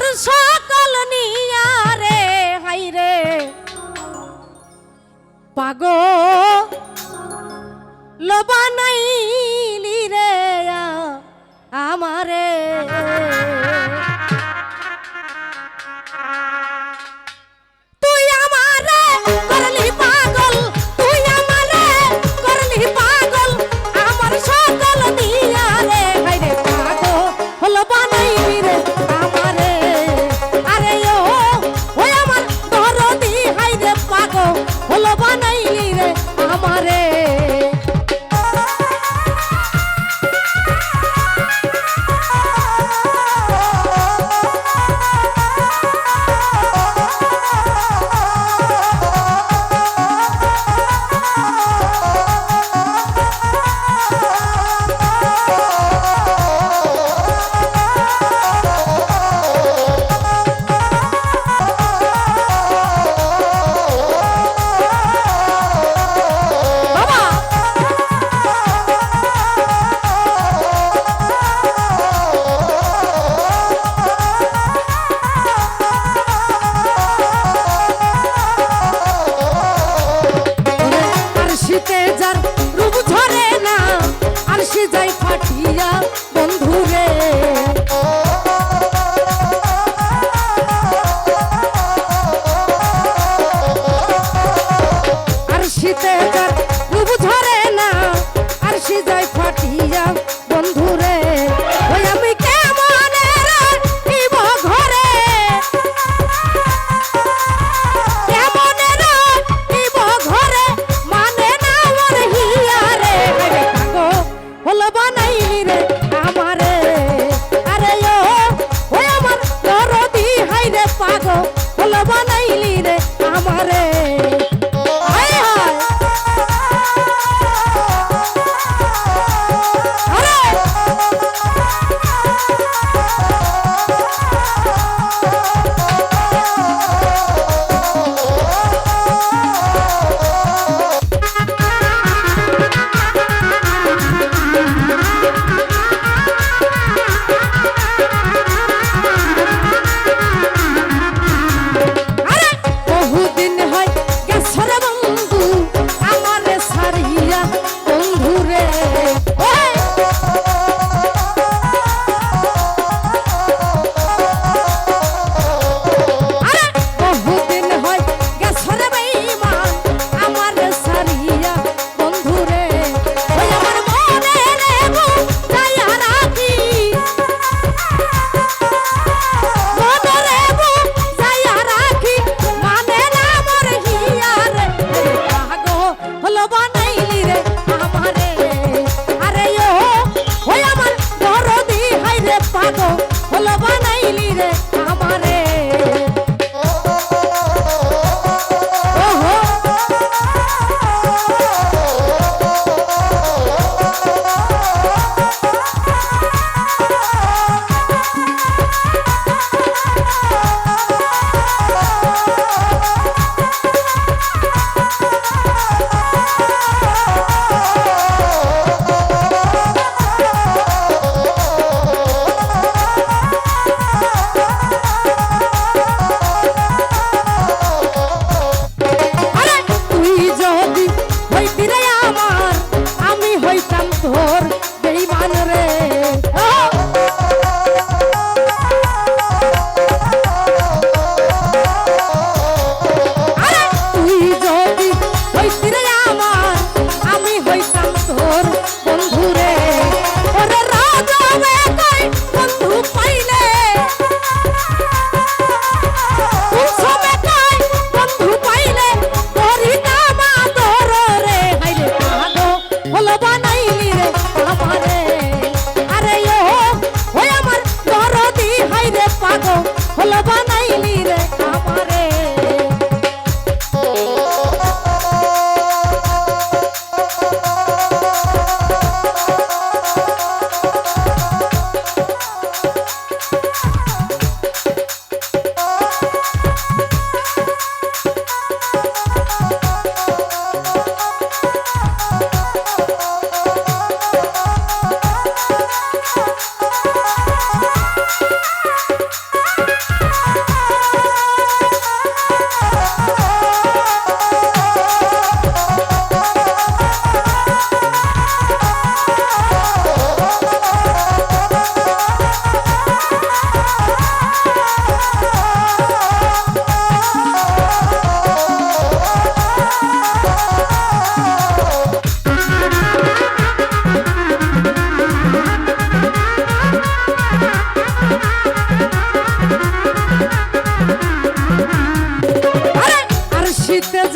মোর সকল নিয়ারে হাইরে পাগ লবানাইলি রে আমারে। বানাই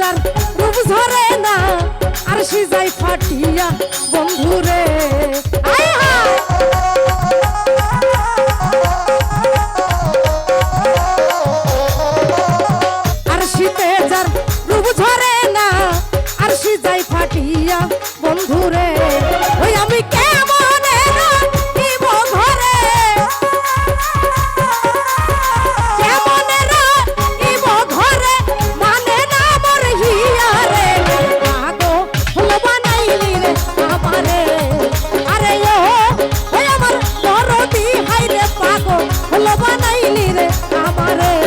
যার রূপ ধরে না আর সে যাই ফাটিয়া বন্ধুরে। আয় হা রে আমারে